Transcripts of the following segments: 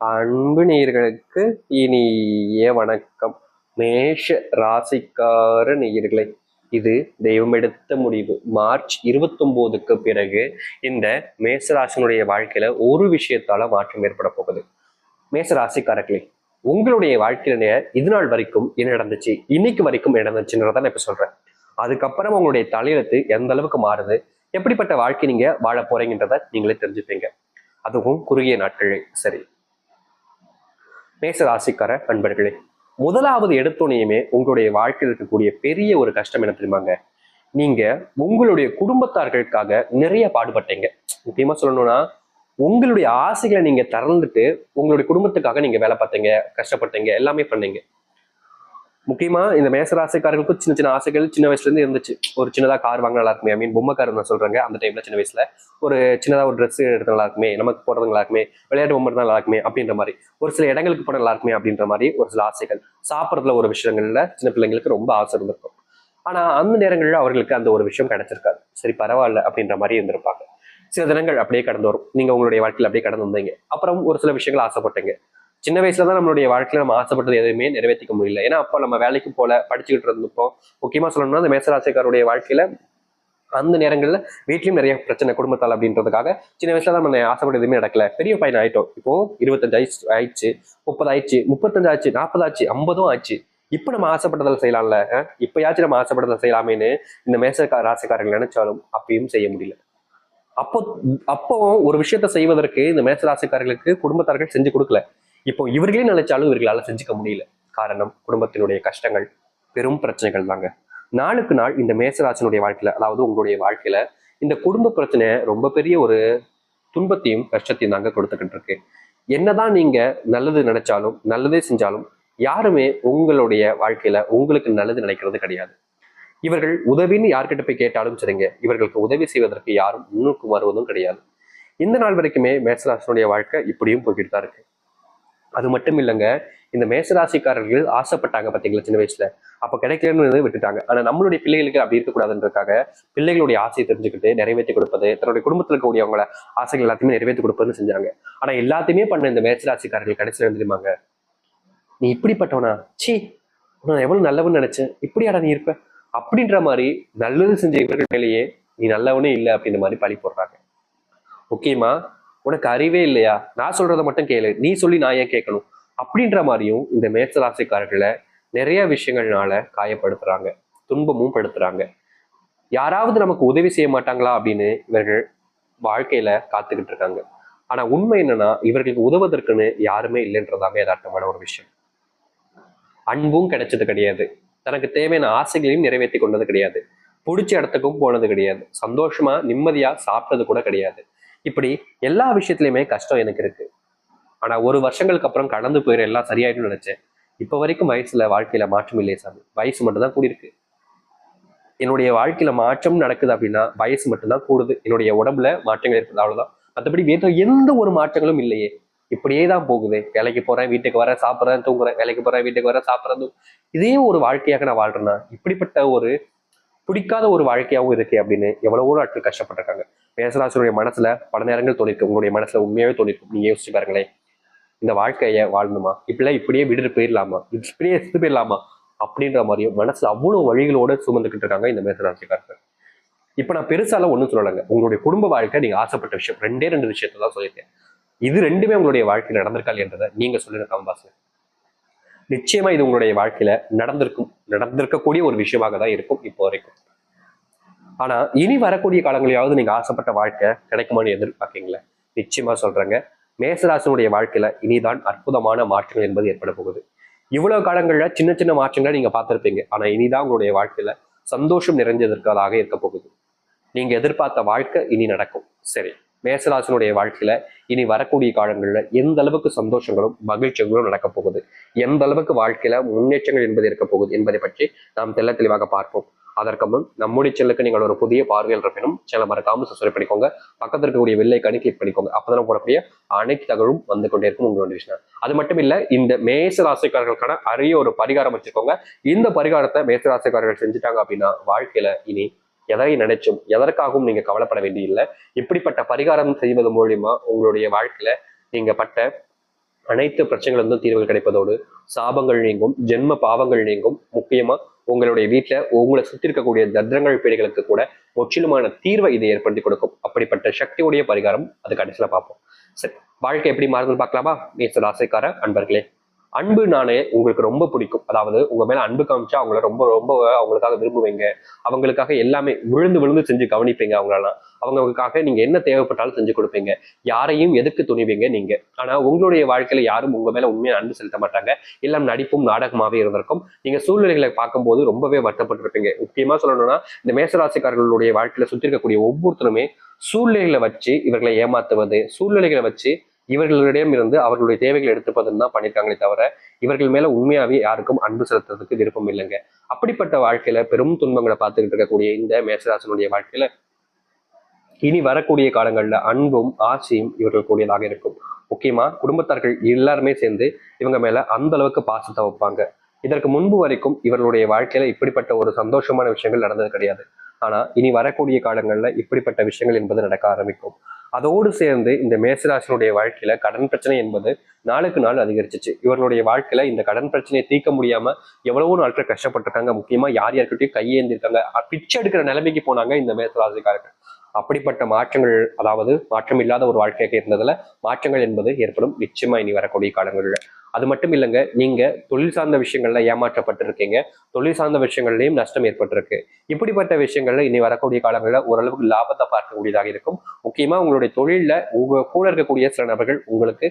அன்பு நேயர்களுக்கு இனிய வணக்கம். மேஷ ராசிக்கார நேயர்களை இது தெய்வம் எடுத்த முடிவு. மார்ச் இருபத்தொன்பதுக்கு பிறகு இந்த மேசராசினுடைய வாழ்க்கையில ஒரு விஷயத்தால மாற்றம் ஏற்பட போகுது. மேசராசிக்காரர்களே உங்களுடைய வாழ்க்கையில இது நாள் வரைக்கும் என்ன நடந்துச்சு? இன்னைக்கு வரைக்கும் என்ன நடந்துச்சுன்றதான் இப்ப சொல்றேன். அதுக்கப்புறம் உங்களுடைய தலையெழுத்து எந்த அளவுக்கு மாறுது? எப்படிப்பட்ட வாழ்க்கை நீங்க வாழ போறீங்கன்றத நீங்களே தெரிஞ்சுப்பீங்க. அதுவும் குறுகிய நாட்களே. சரி மேச ராசிக்கார நண்பர்களே முதலாவது எடுத்தோனையுமே உங்களுடைய வாழ்க்கையில் இருக்கக்கூடிய பெரிய ஒரு கஷ்டம் என்ன தெரியுமாங்க? நீங்க உங்களுடைய குடும்பத்தார்களுக்காக நிறைய பாடுபட்டீங்க. முக்கியமா சொல்லணும்னா உங்களுடைய ஆசைகளை நீங்க திறந்துட்டு உங்களுடைய குடும்பத்துக்காக நீங்க வேலை பார்த்தீங்க கஷ்டப்பட்டீங்க எல்லாமே பண்ணீங்க. முக்கியமா இந்த மேசராசைக்காரர்களுக்கும் சின்ன சின்ன ஆசைகள் சின்ன வயசுல இருந்து இருந்துச்சு. ஒரு சின்னதா கார் வாங்க நல்லா இருக்குமே. ஐ மீன் பொம்மை கார் நான் சொல்றாங்க. அந்த டைம்ல சின்ன வயசுல. ஒரு சின்னதா ஒரு ட்ரெஸ் எடுத்து நல்லா இருக்குமே. நமக்கு போறது நல்லா இருக்குமே. விளையாட்டு பொம்மை நல்லா இருக்குமே அப்படின்ற மாதிரி. ஒரு சில இடங்களுக்கு போன நல்லா இருக்குமே அப்படின்ற மாதிரி ஒரு சில ஆசைகள். சாப்பிட்றதுல ஒரு விஷயங்கள்ல சின்ன பிள்ளைங்களுக்கு ரொம்ப ஆசை இருந்திருக்கும். ஆனா அந்த நேரங்கள்ல அவர்களுக்கு அந்த ஒரு விஷயம் கிடைச்சிருக்காது. சரி பரவாயில்ல அப்படின்ற மாதிரி இருந்திருப்பாங்க. சில தினங்கள் அப்படியே கடந்து வரும். நீங்க உங்களுடைய வாழ்க்கையில் அப்படியே கடந்து வந்தீங்க. அப்புறம் ஒரு சில விஷயங்கள் ஆசைப்பட்டீங்க. சின்ன வயசுல தான் நம்மளுடைய வாழ்க்கையில நம்ம ஆசைப்பட்டது எதுவுமே நிறைவேற்றிக்க முடியல. ஏன்னா அப்போ நம்ம வேலைக்கு போல படிச்சுக்கிட்டு இருந்தப்போம் முக்கியமா சொல்லணும்னா அந்த மேசராசிக்காருடைய வாழ்க்கையில அந்த நேரங்களில் வீட்லையும் நிறைய பிரச்சனை குடும்பத்தால் அப்படின்றதுக்காக சின்ன வயசுல தான் நம்ம ஆசைப்பட்ட எதுவுமே நடக்கல. பெரிய பையன் ஆயிட்டோம். இப்போ இருபத்தஞ்சு ஆயிடுச்சு ஆயிடுச்சு முப்பது ஆயிடுச்சு முப்பத்தஞ்சு ஆச்சு நாற்பது ஆச்சு ஐம்பதும் ஆச்சு. இப்போ நம்ம ஆசைப்பட்டதில் செய்யலாம்ல? அஹ்? இப்பயாச்சும் நம்ம ஆசைப்பட்டதை செய்யலாமேன்னு இந்த மேச ராசிக்காரர்கள் நினைச்சாலும் அப்பயும் செய்ய முடியல. அப்போ அப்போ ஒரு விஷயத்த செய்வதற்கு இந்த மேச ராசிக்காரர்களுக்கு குடும்பத்தார்கள் செஞ்சு கொடுக்கல. இப்போ இவர்களே நினைச்சாலும் இவர்களால செஞ்சுக்க முடியல. காரணம் குடும்பத்தினுடைய கஷ்டங்கள் பெரும் பிரச்சனைகள் தாங்க. நாளுக்கு நாள் இந்த மேசராசனுடைய வாழ்க்கையில அதாவது உங்களுடைய வாழ்க்கையில இந்த குடும்ப பிரச்சனை ரொம்ப பெரிய ஒரு துன்பத்தையும் கஷ்டத்தையும் தாங்க கொடுத்துக்கிட்டு இருக்கு என்னதான் நீங்க நல்லது நினைச்சாலும் நல்லதே செஞ்சாலும் யாருமே உங்களுடைய வாழ்க்கையில உங்களுக்கு நல்லது நினைக்கிறது கிடையாது. இவர்கள் உதவின்னு யார்கிட்ட போய் கேட்டாலும் சரிங்க. இவர்களுக்கு உதவி செய்வதற்கு யாரும் முன்னுக்கு வருவதும் கிடையாது. இந்த நாள் வரைக்குமே மேசராசனுடைய வாழ்க்கை இப்படியும் போய்கிட்டு தான் இருக்கு. அது மட்டும் இல்லைங்க இந்த மேசராசிக்காரர்கள் ஆசைப்பட்டாங்க பார்த்தீங்களா சின்ன வயசுல? அப்ப கிடைக்கலன்னு விட்டுட்டாங்க. ஆனா நம்மளுடைய பிள்ளைகளுக்கு அப்படி இருக்கக்கூடாதுன்றதுக்காக பிள்ளைகளுடைய ஆசையை தெரிஞ்சுக்கிட்டு நிறைவேற்றி கொடுப்பது தன்னுடைய குடும்பத்தில் இருக்கக்கூடியவங்கள ஆசைகள் எல்லாத்தையுமே நிறைவேற்றி கொடுப்பதுன்னு செஞ்சாங்க. ஆனா எல்லாத்தையுமே பண்ண இந்த மேசராசிக்காரர்கள் கடைசியில் என்ன தெரியுமாங்க? நீ இப்படிப்பட்டவனா? சி நான் எவ்வளவு நல்லவன்னு நினைச்சேன். இப்படியாடா நீ இருப்ப? அப்படின்ற மாதிரி நல்லது செஞ்ச இவர்கள் மேலேயே நீ நல்லவனே இல்லை அப்படின்ற மாதிரி பழி போடுறாங்க. ஓகேமா உனக்கு அறிவே இல்லையா? நான் சொல்றதை மட்டும் கேளு. நீ சொல்லி நான் ஏன் கேட்கணும்? அப்படின்ற மாதிரியும் இந்த மேசராசிக்காரர்களை நிறைய விஷயங்கள்னால காயப்படுத்துறாங்க. துன்பமும் படுத்துறாங்க. யாராவது நமக்கு உதவி செய்ய மாட்டாங்களா அப்படின்னு இவர்கள் வாழ்க்கையில காத்துக்கிட்டு இருக்காங்க. ஆனா உண்மை என்னன்னா இவர்களுக்கு உதவுவதற்குன்னு யாருமே இல்லைன்றதாங்க யதார்த்தமான ஒரு விஷயம். அன்பும் கிடைச்சது கிடையாது. தனக்கு தேவையான ஆசைகளையும் நிறைவேற்றி கொண்டது கிடையாது. பிடிச்ச இடத்துக்கும் போனது கிடையாது. சந்தோஷமா நிம்மதியா சாப்பிட்டது கூட கிடையாது. இப்படி எல்லா விஷயத்துலையுமே கஷ்டம் எனக்கு இருக்கு. ஆனா ஒரு வருஷங்களுக்கு அப்புறம் கடந்து போயிடும் எல்லாம் சரியாயிடும் நினைச்சேன். இப்போ வரைக்கும் வயசுல வாழ்க்கையில மாற்றம் இல்லையே சாமி. வயசு மட்டும் தான் கூடியிருக்கு. என்னுடைய வாழ்க்கையில மாற்றம் நடக்குது அப்படின்னா வயசு மட்டும்தான் கூடுது. என்னுடைய உடம்புல மாற்றங்கள் இருக்குது அவ்வளவுதான். மற்றபடி வேற எந்த ஒரு மாற்றங்களும் இல்லையே. இப்படியே தான் போகுது. வேலைக்கு போறேன் வீட்டுக்கு வரேன் சாப்பிட்றேன் தூங்குறேன். வேலைக்கு போறேன் வீட்டுக்கு வரேன் சாப்பிட்றேன் இதே ஒரு வாழ்க்கையாக நான் வாழ்றேன்னா இப்படிப்பட்ட ஒரு பிடிக்காத ஒரு வாழ்க்கையாகவும் இருக்கு அப்படின்னு எவ்வளவோ நாட்கள் கஷ்டப்பட்டிருக்காங்க. மேசராசனுடைய மனசுல பல நேரங்கள் தோணிருக்கு உங்களுடைய மனசுல உண்மையாவே தோணிருக்கும். நீங்க யோசிச்சு பாருங்களேன். இந்த வாழ்க்கைய வாழணுமா? இப்படிலாம் இப்படியே விட்டுட்டு போயிடலாமா? இப்படியே எடுத்து போயிடலாமா? அப்படின்ற மாதிரியும் மனசுல அவ்வளவு வழிகளோட சுமந்துக்கிட்டு இருக்காங்க இந்த மேசராசிக்காரர்கள். இப்ப நான் பெருசால ஒண்ணும் சொல்லலைங்க. உங்களுடைய குடும்ப வாழ்க்கை நீங்க ஆசைப்பட்ட விஷயம். ரெண்டே ரெண்டு விஷயத்தை தான் சொல்லியிருக்கேன். இது ரெண்டுமே உங்களுடைய வாழ்க்கை நடந்திருக்கா என்றதை நீங்க சொல்லுங்க காம்பாஸ் நிச்சயமா இது உங்களுடைய வாழ்க்கையில நடந்திருக்கும் நடந்திருக்கக்கூடிய ஒரு விஷயமாக தான் இருக்கும் இப்போ வரைக்கும். ஆனா இனி வரக்கூடிய காலங்களையாவது நீங்க ஆசைப்பட்ட வாழ்க்கை கிடைக்குமான்னு எதிர்பார்க்கீங்களா நிச்சயமா சொல்றேங்க. மேசராசனுடைய வாழ்க்கையில இனிதான் அற்புதமான மாற்றங்கள் என்பது ஏற்பட போகுது. இவ்வளவு காலங்கள்ல சின்ன சின்ன மாற்றங்களை நீங்க பார்த்திருப்பீங்க. ஆனா இனிதான் உங்களுடைய வாழ்க்கையில சந்தோஷம் நிறைஞ்சதற்காக இருக்க போகுது. நீங்க எதிர்பார்த்த வாழ்க்கை இனி நடக்கும். சரி மேசராசனுடைய வாழ்க்கையில இனி வரக்கூடிய காலங்களில் எந்த அளவுக்கு சந்தோஷங்களும் மகிழ்ச்சிகளும் நடக்க போகுது? எந்த அளவுக்கு வாழ்க்கையில முன்னேற்றங்கள் என்பது இருக்க போகுது என்பதை பற்றி நாம் தெல்ல தெளிவாக பார்ப்போம். அதற்கு முன் நம்முடைய செல்லுக்கு நீங்கள் ஒரு புதிய பார்வையில் இருப்பினும் சேனல் மறக்காம சப்ஸ்கிரைப் பண்ணிக்கோங்க. பக்கத்தில் இருக்கக்கூடிய வெள்ளை கணக்கு கிளிக் பண்ணிக்கோங்க. அப்பதான் போடக்கூடிய அனைத்து தகவலும் வந்து கொண்டே இருக்கும் உங்களுடைய விஷயம் அது மட்டும் இல்ல இந்த மேச ராசிக்காரர்களுக்கான அரிய ஒரு பரிகாரம் வச்சிருக்கோங்க. இந்த பரிகாரத்தை மேச ராசிக்காரர்கள் செஞ்சுட்டாங்க அப்படின்னா வாழ்க்கையில இனி எதை நினைச்சும் எதற்காகவும் நீங்க கவலைப்பட வேண்டியதில்லை இப்படிப்பட்ட பரிகாரம் செய்வது மூலியமா உங்களுடைய வாழ்க்கையில நீங்க பட்ட அனைத்து பிரச்சனைகளிலிருந்தும் தீர்வுகள் கிடைப்பதோடு சாபங்கள் நீங்கும் ஜென்ம பாவங்கள் நீங்கும். முக்கியமா உங்களுடைய வீட்டுல உங்களை சுத்தி இருக்கக்கூடிய தத்ரங்கள் பீடைகளுக்கு கூட முற்றிலுமான தீர்வை இது ஏற்படுத்தி கொடுக்கும். அப்படிப்பட்ட சக்தியுடைய பரிகாரம் அது கடைசியில் பார்ப்போம். சரி வாழ்க்கை எப்படி மாறுதுன்னு பார்க்கலாமா? மேச ஆசைக்கார அன்பர்களே. அன்பு நானே உங்களுக்கு ரொம்ப பிடிக்கும். அதாவது உங்க மேல அன்பு காமிச்சா அவங்கள ரொம்ப ரொம்ப அவங்களுக்காக விரும்புவீங்க. அவங்களுக்காக எல்லாமே விழுந்து விழுந்து செஞ்சு கவனிப்பீங்க அவங்களெல்லாம் அவங்களுக்காக நீங்க என்ன தேவைப்பட்டாலும் செஞ்சு கொடுப்பீங்க. யாரையும் எதுக்கு துணிவீங்க நீங்க? ஆனா உங்களுடைய வாழ்க்கையில யாரும் உங்க மேல உண்மையை அன்பு செலுத்த மாட்டாங்க. எல்லாம் நடிப்பும் நாடகமாவே இருந்திருக்கும். நீங்க சூழ்நிலைகளை பார்க்கும்போது ரொம்பவே வருத்தப்பட்டிருப்பீங்க. முக்கியமா சொல்லணும்னா இந்த மேசராசிக்காரர்களுடைய வாழ்க்கையில சுத்தி இருக்கக்கூடிய ஒவ்வொருத்தருமே சூழ்நிலைகளை வச்சு இவர்களை ஏமாத்துவது சூழ்நிலைகளை வச்சு இவர்களிடம் இருந்து அவர்களுடைய தேவைகளை எடுத்துப்பதுன்னு தான் பண்ணியிருக்காங்களே தவிர இவர்கள் மேல உண்மையாவே யாருக்கும் அன்பு செலுத்துறதுக்கு விருப்பம் இல்லைங்க. அப்படிப்பட்ட வாழ்க்கையில பெரும் துன்பங்களை பார்த்துக்கிட்டு இருக்கக்கூடிய இந்த மேசராசனுடைய வாழ்க்கையில இனி வரக்கூடிய காலங்களில் அன்பும் ஆசையும் இவர்கள் கூடியதாக இருக்கும். முக்கியமா குடும்பத்தார்கள் எல்லாருமே சேர்ந்து இவங்க மேல அந்த அளவுக்கு பாசத்தை வைப்பாங்க. இதற்கு முன்பு வரைக்கும் இவர்களுடைய வாழ்க்கையில இப்படிப்பட்ட ஒரு சந்தோஷமான விஷயங்கள் நடந்தது கிடையாது. ஆனா இனி வரக்கூடிய காலங்கள்ல இப்படிப்பட்ட விஷயங்கள் என்பது நடக்க ஆரம்பிக்கும். அதோடு சேர்ந்து இந்த மேசராசனுடைய வாழ்க்கையில கடன் பிரச்சனை என்பது நாளுக்கு நாள் அதிகரிச்சிச்சு. இவர்களுடைய வாழ்க்கையில இந்த கடன் பிரச்சனையை தீர்க்க முடியாம எவ்வளவோ நாட்கள் கஷ்டப்பட்டிருக்காங்க. முக்கியமா யார் யார்கிட்டயும் கையேந்திருக்காங்க. பிச்சை எடுக்கிற நிலைமைக்கு போனாங்க இந்த மேசராசிக்காரர்கள். அப்படிப்பட்ட மாற்றங்கள் அதாவது மாற்றம் இல்லாத ஒரு வாழ்க்கையாக இருந்ததுல மாற்றங்கள் என்பது ஏற்படும். நிச்சயமா இனி வரக்கூடிய காலங்களில். அது மட்டும் இல்லைங்க நீங்க தொழில் சார்ந்த விஷயங்கள்ல ஏமாற்றப்பட்டிருக்கீங்க. தொழில் சார்ந்த விஷயங்கள்லயும் நஷ்டம் ஏற்பட்டிருக்கு. இப்படிப்பட்ட விஷயங்கள்ல இனி வரக்கூடிய காலங்களில் ஓரளவுக்கு லாபத்தை பார்க்கக்கூடியதாக இருக்கும். முக்கியமா உங்களுடைய தொழிலில் உங்க கூட இருக்கக்கூடிய சில நபர்கள் உங்களுக்கு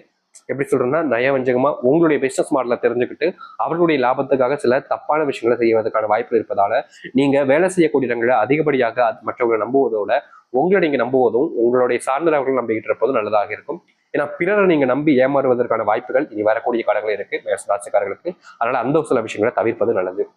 எப்படி சொல்றேன்னா நயவஞ்சகமா உங்களுடைய பிசினஸ் மாடலை தெரிஞ்சுக்கிட்டு அவர்களுடைய லாபத்துக்காக சில தப்பான விஷயங்களை செய்வதற்கான வாய்ப்பு இருப்பதால நீங்க வேலை செய்யக்கூடிய இடங்களை அதிகப்படியாக மற்றவர்களை நம்புவதோட உங்களை நீங்க நம்புவதும் உங்களுடைய சார்ந்தவர்கள் நம்பிக்கிட்டு இருப்பதும் நல்லதாக இருக்கும். ஏன்னா பிறரை நீங்க நம்பி ஏமாறுவதற்கான வாய்ப்புகள் இனி வரக்கூடிய காலங்களில் இருக்கு. மேச ராசிக்காரர்களுக்கு. அதனால அந்த சில விஷயங்களை தவிர்ப்பது நல்லது.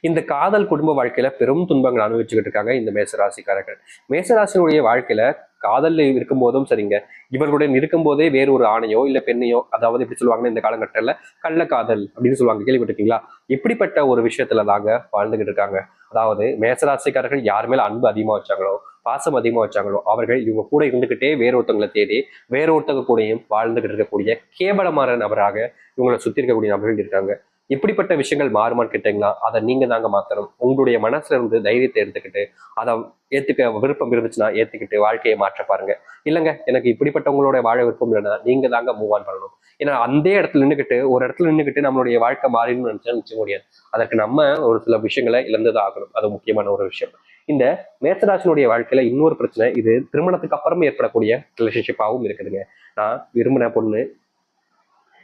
இந்த காதல் குடும்ப வாழ்க்கையில பெரும் துன்பங்கள் அனுபவிச்சுக்கிட்டு இருக்காங்க இந்த மேசராசிக்காரர்கள் மேசராசினுடைய வாழ்க்கையில காதல இருக்கும் போதும் சரிங்க. இவர்களுடன் இருக்கும்போதே வேறு ஒரு ஆணையோ இல்ல பெண்ணையோ அதாவது எப்படி சொல்லுவாங்கன்னா இந்த காலகட்டத்துல கள்ளக்காதல் அப்படின்னு சொல்லுவாங்க. கேள்விப்பட்டிருக்கீங்களா? இப்படிப்பட்ட ஒரு விஷயத்துல தாங்க வாழ்ந்துகிட்டு இருக்காங்க. அதாவது மேசராசிக்காரர்கள் யார் மேல அன்பு அதிகமா வச்சாங்களோ பாசம் அதிகமா வச்சாங்களோ அவர்கள் இவங்க கூட இருந்துகிட்டே வேற ஒருத்தவங்களை தேடி வேற ஒருத்தவங்க கூடயும் வாழ்ந்துகிட்டு இருக்கக்கூடிய கேவலமான நபராக இவங்களை சுத்தி இருக்கக்கூடிய நபர்கள் இருக்காங்க. இப்படிப்பட்ட விஷயங்கள் மாறுமான்னு கேட்டீங்களா அதை நீங்க தாங்க மாத்தணும். உங்களுடைய மனசுல இருந்து தைரியத்தை எடுத்துக்கிட்டு அதை ஏத்துக்க விருப்பம் இருந்துச்சுன்னா ஏத்துக்கிட்டு வாழ்க்கையை மாற்ற பாருங்க. இல்லைங்க எனக்கு இப்படிப்பட்டவங்களோட வாழ விருப்பம் இல்லைன்னா நீங்க தாங்க மூவ் ஆன் பண்ணணும். ஏன்னா அந்த இடத்துல நின்றுக்கிட்டு ஒரு இடத்துல நின்றுக்கிட்டு நம்மளுடைய வாழ்க்கை மாறிடணும்னு நினைச்சா நிச்சய முடியாது. அதற்கு நம்ம ஒரு சில விஷயங்களை இழந்துதான் ஆகணும். அது முக்கியமான ஒரு விஷயம். இந்த மேசராசினுடைய வாழ்க்கையில இன்னொரு பிரச்சனை இது திருமணத்துக்கு அப்புறம் ஏற்படக்கூடிய ரிலேஷன்ஷிப்பாகவும் இருக்குதுங்க. நான் விரும்பின பொண்ணு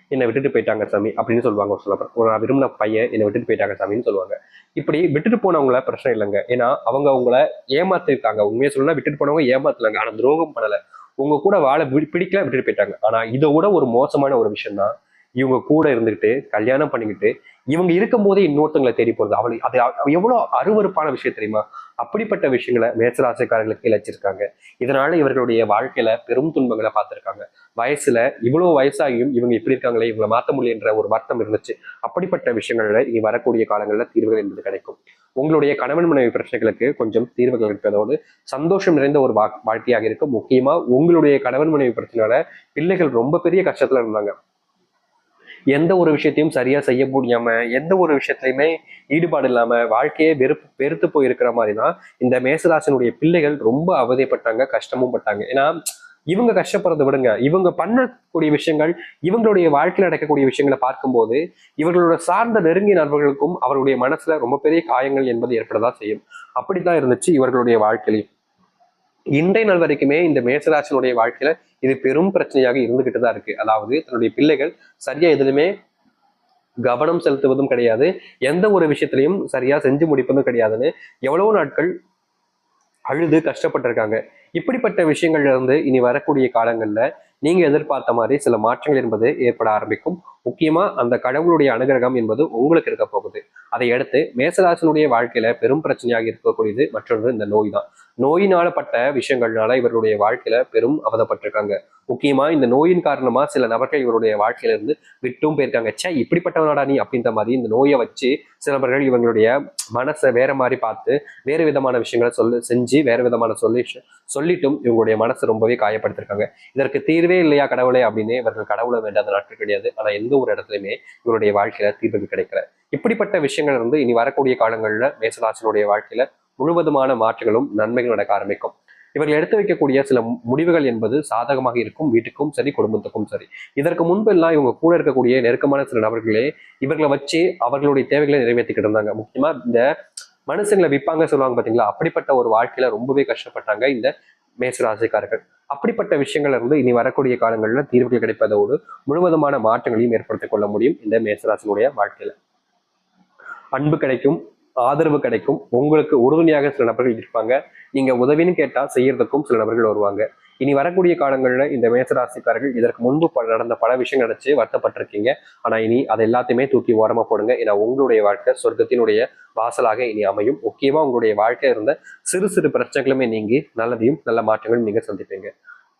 என்னை விட்டுட்டு போயிட்டாங்க சாமி அப்படின்னு சொல்லுவாங்க ஒரு சில பேர். ஒரு நான் விரும்பின பையன் என்னை விட்டுட்டு போயிட்டாங்க சாமின்னு சொல்லுவாங்க. இப்படி விட்டுட்டு போனவங்கள பிரச்சனை இல்லைங்க. ஏன்னா அவங்க உங்களை ஏமாத்திருக்காங்க. உண்மையை சொல்லணும்னா விட்டுட்டு போனவங்க ஏமாத்தலாங்க. ஆனால் துரோகம் பண்ணல. உங்க கூட வாழ பிடி- பிடிக்கல விட்டுட்டு போயிட்டாங்க. ஆனா இதை விட ஒரு மோசமான ஒரு விஷயம் தான் இவங்க கூட இருந்துகிட்டு கல்யாணம் பண்ணிக்கிட்டு இவங்க இருக்கும் போதே இன்னொருத்தங்களை தேடி போறது. அவளுக்கு அது எவ்வளவு அருவருப்பான விஷயம் தெரியுமா? அப்படிப்பட்ட விஷயங்களை மேசராசிக்காரர்களுக்கு இழைச்சிருக்காங்க. இதனால இவர்களுடைய வாழ்க்கையில பெரும் துன்பங்களை பார்த்திருக்காங்க. வயசுல இவ்வளவு வயசாகியும் இவங்க இப்படி இருக்காங்களே இவங்களை மாற்ற முடியுன்ற ஒரு வருத்தம் இருந்துச்சு. அப்படிப்பட்ட விஷயங்கள்ல இனி வரக்கூடிய காலங்களில் தீர்வுகள் என்பது கிடைக்கும். உங்களுடைய கணவன் மனைவி பிரச்சனைகளுக்கு கொஞ்சம் தீர்வுகள் இருப்பதோடு சந்தோஷம் நிறைந்த ஒரு வா- வாழ்க்கையாக இருக்கும். முக்கியமா உங்களுடைய கணவன் மனைவி பிரச்சனையால பிள்ளைகள் ரொம்ப பெரிய கஷ்டத்துல இருந்தாங்க. எந்த ஒரு விஷயத்தையும் சரியா செய்ய முடியாம எந்த ஒரு விஷயத்துலையுமே ஈடுபாடு இல்லாம வாழ்க்கையே வெறுப்பு வெறுத்து போயிருக்கிற மாதிரி தான் இந்த மேசராசனுடைய பிள்ளைகள் ரொம்ப அவதிப்பட்டாங்க கஷ்டமும் பட்டாங்க. ஏன்னா இவங்க கஷ்டப்படுறதை விடுங்க. இவங்க பண்ணக்கூடிய விஷயங்கள் இவங்களுடைய வாழ்க்கையில் நடக்கக்கூடிய விஷயங்களை பார்க்கும்போது இவர்களோட சார்ந்த நெருங்கிய நண்பர்களுக்கும் அவருடைய மனசுல ரொம்ப பெரிய காயங்கள் என்பது ஏற்படதான் செய்யும். அப்படித்தான் இருந்துச்சு இவர்களுடைய வாழ்க்கையிலையும் இன்றைய நாள் வரைக்குமே இந்த மேசராசினுடைய வாழ்க்கையில இது பெரும் பிரச்சனையாக இருந்துகிட்டு தான் இருக்கு. அதாவது தன்னுடைய பிள்ளைகள் சரியா எதுலையுமே கவனம் செலுத்துவதும் கிடையாது. எந்த ஒரு விஷயத்திலையும் சரியா செஞ்சு முடிப்பதும் கிடையாதுன்னு எவ்வளவு நாட்கள் அழுது கஷ்டப்பட்டிருக்காங்க. இப்படிப்பட்ட விஷயங்கள்ல இருந்து இனி வரக்கூடிய காலங்கள்ல நீங்க எதிர்பார்த்த மாதிரி சில மாற்றங்கள் என்பது ஏற்பட ஆரம்பிக்கும். முக்கியமா அந்த கடவுளுடைய அனுகிரகம் என்பது உங்களுக்கு இருக்க போகுது. அதை அடுத்து மேசராசனுடைய வாழ்க்கையில பெரும் பிரச்சனையாக இருக்கக்கூடியது மற்றொன்று இந்த நோய் தான் நோயினால பட்ட விஷயங்கள்னால இவர்களுடைய வாழ்க்கையில பெரும் அவதப்பட்டிருக்காங்க. முக்கியமா இந்த நோயின் காரணமா சில நபர்கள் இவருடைய வாழ்க்கையில இருந்து விட்டும் போயிருக்காங்க. ச்சே இப்படிப்பட்டவனாடா நீ அப்படின்ற மாதிரி இந்த நோயை வச்சு சில நபர்கள் இவங்களுடைய மனசை வேற மாதிரி பார்த்து வேறு விதமான விஷயங்களை சொல்லு செஞ்சு வேற விதமான சொல்லி சொல்லிட்டும் இவங்களுடைய மனசை ரொம்பவே காயப்படுத்திருக்காங்க. இதற்கு தீர்வே இல்லையா கடவுளே அப்படின்னு இவர்கள் கடவுளை வேண்டாத நாட்கள் கிடையாது. ஆனா எந்த ஒரு இடத்துலையுமே இவருடைய வாழ்க்கையில தீர்வு கிடைக்கல. இப்படிப்பட்ட விஷயங்கள் இருந்து இனி வரக்கூடிய காலங்கள்ல மேசராசினுடைய வாழ்க்கையில முழுவதுமான மாற்றங்களும் நன்மைகள் நடக்க ஆரம்பிக்கும். இவர்கள் எடுத்து வைக்கக்கூடிய சில முடிவுகள் என்பது சாதகமாக இருக்கும் வீட்டுக்கும் சரி குடும்பத்துக்கும் சரி. இதற்கு முன்பெல்லாம் இவங்க கூட இருக்கக்கூடிய நெருக்கமான சில நபர்களே இவர்களை வச்சு அவர்களுடைய தேவைகளை நிறைவேற்றிக்கிட்டு இருந்தாங்க. முக்கியமா இந்த மனுஷங்களை விற்பாங்க சொல்லுவாங்க பாத்தீங்களா? அப்படிப்பட்ட ஒரு வாழ்க்கையில ரொம்பவே கஷ்டப்பட்டாங்க இந்த மேசராசிக்காரர்கள் அப்படிப்பட்ட விஷயங்கள்ல இருந்து இனி வரக்கூடிய காலங்களில் தீர்வுகள் கிடைப்பதோடு முழுவதுமான மாற்றங்களையும் ஏற்படுத்திக் கொள்ள முடியும் இந்த மேசராசினுடைய வாழ்க்கையில. அன்பு கிடைக்கும் ஆதரவு கிடைக்கும். உங்களுக்கு உறுதுணையாக சில நபர்கள் இருப்பாங்க. நீங்க உதவின்னு கேட்டா செய்யறதுக்கும் சில நபர்கள் வருவாங்க. இனி வரக்கூடிய காலங்களில் இந்த மேசராசிக்காரர்கள் இதற்கு முன்பு நடந்த பல விஷயம் நினைச்சு வருத்தப்பட்டிருக்கீங்க. ஆனா இனி அதை எல்லாத்தையுமே தூக்கி ஓரமா போடுங்க. ஏன்னா உங்களுடைய வாழ்க்கை சொர்க்கத்தினுடைய வாசலாக இனி அமையும். முக்கியமா உங்களுடைய வாழ்க்கை இருந்த சிறு சிறு பிரச்சனைகளுமே நீங்கி நல்லதையும் நல்ல மாற்றங்களும் நீங்க சந்திப்பீங்க.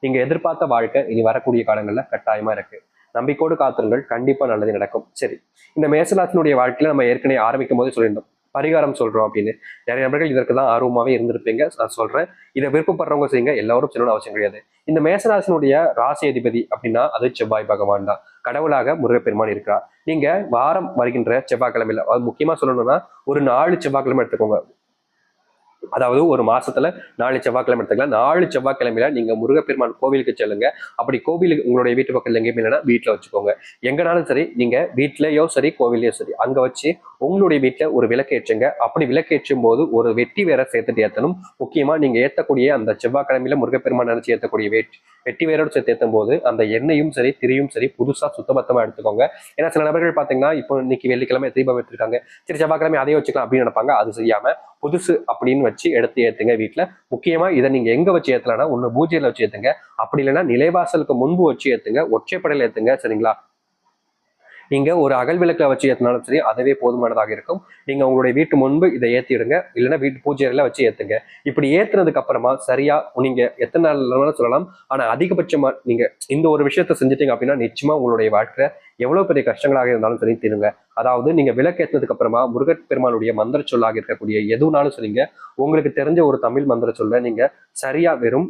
நீங்க எதிர்பார்த்த வாழ்க்கை இனி வரக்கூடிய காலங்களில் கட்டாயமா இருக்கு. நம்பிக்கோடு காத்திருங்கள். கண்டிப்பா நல்லது நடக்கும். சரி. இந்த மேசராசினுடைய வாழ்க்கையில நம்ம ஏற்கனவே ஆரம்பிக்கும் போது சொல்லியிருந்தோம். பரிகாரம் சொல்கிறோம் அப்படின்னு. நிறைய நபர்கள் இதற்கு தான் ஆர்வமாவே இருந்திருப்பீங்க. நான் சொல்றேன். இதை விருப்பப்படுறவங்க செய்யுங்க. எல்லாரும் சொல்லணும்னு அவசியம் கிடையாது. இந்த மேசராசினுடைய ராசி அதிபதி அப்படின்னா அது செவ்வாய் பகவான் தான். கடவுளாக முருகப்பெருமான் இருக்கிறார். நீங்க வாரம் வருகின்ற செவ்வாய்க்கிழமையில் அது முக்கியமா சொல்லணும்னா ஒரு நாலு செவ்வாய்க்கிழமை எடுத்துக்கோங்க. அதாவது ஒரு மாசத்துல நாலு செவ்வாய்க்கிழமை எடுத்துக்கலாம். நாலு செவ்வாய்க்கிழமையில நீங்க முருகப்பெருமான் கோவிலுக்கு செல்லுங்க. அப்படி கோவிலுக்கு உங்களுடைய வீட்டு பக்கத்துல எங்கேயுமே இல்லைன்னா வீட்டுல வச்சுக்கோங்க. எங்கனாலும் சரி நீங்க வீட்லயோ சரி கோவிலையோ சரி அங்க வச்சு உங்களுடைய வீட்டுல ஒரு விளக்கேற்றுங்க அப்படி விளக்கேற்றும் போது ஒரு வெட்டி வேற சேர்த்துட்டு ஏத்தணும். முக்கியமா நீங்க ஏத்தக்கூடிய அந்த செவ்வாய்க்கிழமையில முருகப்பெருமான் நினைச்சு ஏத்தக்கூடிய வெட்டி வெட்டி வேரோடு சேர்த்து ஏற்றும் போது அந்த எண்ணெயும் சரி திரியும் சரி புதுசா சுத்தபத்தமா எடுத்துக்கோங்க. ஏன்னா சில நபர்கள் பாத்தீங்கன்னா இப்போ இன்னைக்கு வெள்ளிக்கிழமை தீபம் எடுத்திருக்காங்க சரி செவ்வாய்க்கிழமை அதையே வச்சுக்கலாம் அப்படின்னு நினைப்பாங்க. அது செய்யாம புதுசு அப்படின்னு வச்சு எடுத்து ஏத்துங்க வீட்டில் முக்கியமா இதை நீங்க எங்க வச்சு ஏத்தலாம்னா ஒன்று பூஜையில் வச்சு ஏத்துங்க. அப்படி இல்லைன்னா நிலைவாசலுக்கு முன்பு வச்சு ஏத்துங்க. ஒற்றைப்படையில் ஏத்துங்க. சரிங்களா? நீங்க ஒரு அகல் விளக்கில் வச்சு ஏற்றினாலும் சரி அதுவே போதுமானதாக இருக்கும். நீங்க உங்களுடைய வீட்டு முன்பு இதை ஏற்றிடுங்க இல்லைன்னா வீட்டு பூஜையில வச்சு ஏத்துங்க. இப்படி ஏத்துனதுக்கு அப்புறமா சரியா நீங்க எத்தனை நாள் சொல்லலாம். ஆனால் அதிகபட்சமா நீங்க இந்த ஒரு விஷயத்த செஞ்சுட்டீங்க அப்படின்னா நிச்சயமா உங்களுடைய வாழ்க்கை எவ்வளவு பெரிய கஷ்டங்களாக இருந்தாலும் சரி தீருங்க. அதாவது நீங்க விளக்கேற்றினதுக்கு அப்புறமா முருகத் பெருமானுடைய மந்திர சொல்லாக இருக்கக்கூடிய எதுனாலும் சரிங்க உங்களுக்கு தெரிஞ்ச ஒரு தமிழ் மந்திர சொல்ல நீங்க சரியா வெறும்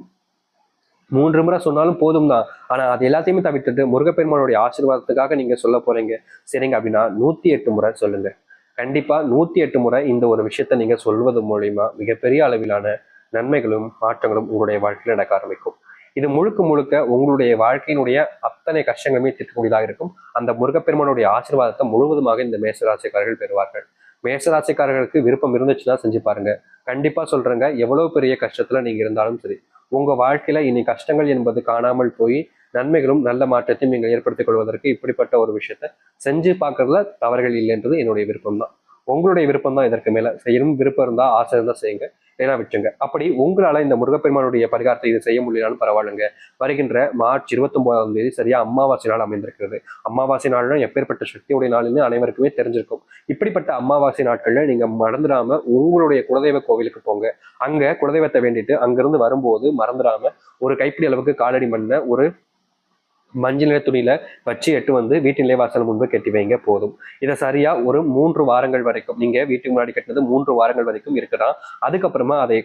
மூன்று முறை சொன்னாலும் போதும் தான் ஆனால் அது எல்லாத்தையுமே தவிர்த்துட்டு முருகப்பெருமானுடைய ஆசீர்வாதத்துக்காக நீங்க சொல்ல போறீங்க. சரிங்க அப்படின்னா நூத்தி எட்டு முறை சொல்லுங்க. கண்டிப்பா நூத்தி எட்டு முறை இந்த ஒரு விஷயத்த நீங்க சொல்வது மூலயமா மிகப்பெரிய அளவிலான நன்மைகளும் மாற்றங்களும் உங்களுடைய வாழ்க்கையில் நடக்க ஆரம்பிக்கும். இது முழுக்க முழுக்க உங்களுடைய வாழ்க்கையினுடைய அத்தனை கஷ்டங்களுமே தீர்க்கக்கூடியதாக இருக்கும். அந்த முருகப்பெருமானுடைய ஆசீர்வாதத்தை முழுவதுமாக இந்த மேசராசிக்காரர்கள் பெறுவார்கள். மேசராசிக்காரர்களுக்கு விருப்பம் இருந்துச்சுன்னா செஞ்சு பாருங்க. கண்டிப்பா சொல்றேங்க எவ்வளவு பெரிய கஷ்டத்துல நீங்க இருந்தாலும் சரி உங்க வாழ்க்கையில இனி கஷ்டங்கள் என்பது காணாமல் போய் நன்மைகளும் நல்ல மாற்றத்தையும் நீங்கள் ஏற்படுத்திக் கொள்வதற்கு இப்படிப்பட்ட ஒரு விஷயத்த செஞ்சு பார்க்கறதுல தவறுகள் இல்லைன்றது என்னுடைய விருப்பம் தான் உங்களுடைய விருப்பம் தான் இதற்கு மேல செய்யணும். விருப்பம் இருந்தா ஆசை இருந்தா செய்யுங்க. ஏன்னா விட்டுங்க அப்படி உங்களால இந்த முருகப்பெருமானுடைய பரிகாரத்தை இது செய்ய முடியலான்னு பரவாயில்லைங்க. வருகின்ற மார்ச் இருபத்தொன்பதாம் தேதி சரியா அமாவாசை நாள் அமைந்திருக்கிறது. அமாவாசை நாள்னா எப்பேற்பட்ட சக்தியுடைய நாள்னு அனைவருக்குமே தெரிஞ்சிருக்கும். இப்படிப்பட்ட அமாவாசை நாட்கள்ல நீங்க மறந்துடாம உங்களுடைய குலதெய்வ கோவிலுக்கு போங்க. அங்க குலதெய்வத்தை வேண்டிட்டு அங்கிருந்து வரும்போது மறந்துடாம ஒரு கைப்பிடி அளவுக்கு காலடி மண்ணை ஒரு மஞ்சள் நிற துணியில வச்சு எட்டு வந்து வீட்டின் நிலைவாசல் முன்பு கட்டி வைங்க போதும். இதை சரியா ஒரு மூன்று வாரங்கள் வரைக்கும் நீங்க வீட்டுக்கு முன்னாடி கட்டினது மூன்று வாரங்கள் வரைக்கும் இருக்கலாம். அதுக்கப்புறமா அதை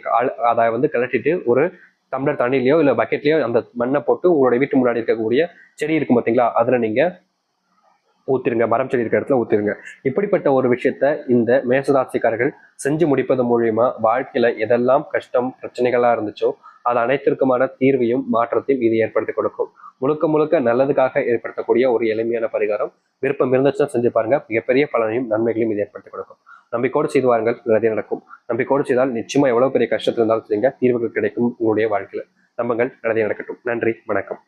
அதை வந்து கலட்டிட்டு ஒரு டம்ளர் தண்ணிலையோ இல்லை பக்கெட்லயோ அந்த மண்ணை போட்டு உங்களுடைய வீட்டு முன்னாடி இருக்கக்கூடிய செடி இருக்கும் பார்த்தீங்களா அதில் நீங்க ஊத்திருங்க. மரம் செடி இருக்கிற இடத்துல ஊத்திருங்க. இப்படிப்பட்ட ஒரு விஷயத்த இந்த மேசராசிக்காரர்கள் செஞ்சு முடிப்பது மூலியமா வாழ்க்கையில எதெல்லாம் கஷ்டம் பிரச்சனைகளா இருந்துச்சோ அது அனைத்திற்குமான தீர்வையும் மாற்றத்தையும் இது ஏற்படுத்தி கொடுக்கும். முழுக்க முழுக்க நல்லதுக்காக ஏற்படுத்தக்கூடிய ஒரு எளிமையான பரிகாரம். விருப்பம் இருந்துச்சுன்னா செஞ்சு பாருங்க. மிகப்பெரிய பலனையும் நன்மைகளையும் இது ஏற்படுத்தி கொடுக்கும். நம்பிக்கோடு செய்து வாருங்கள். நல்லதே நடக்கும். நம்பிக்கோடு செய்தால் நிச்சயமா எவ்வளவு பெரிய கஷ்டத்தில் இருந்தாலும் செய்யுங்க. தீர்வுகள் கிடைக்கும் உங்களுடைய வாழ்க்கையில. நம்பங்கள். நல்லதே நடக்கட்டும். நன்றி. வணக்கம்.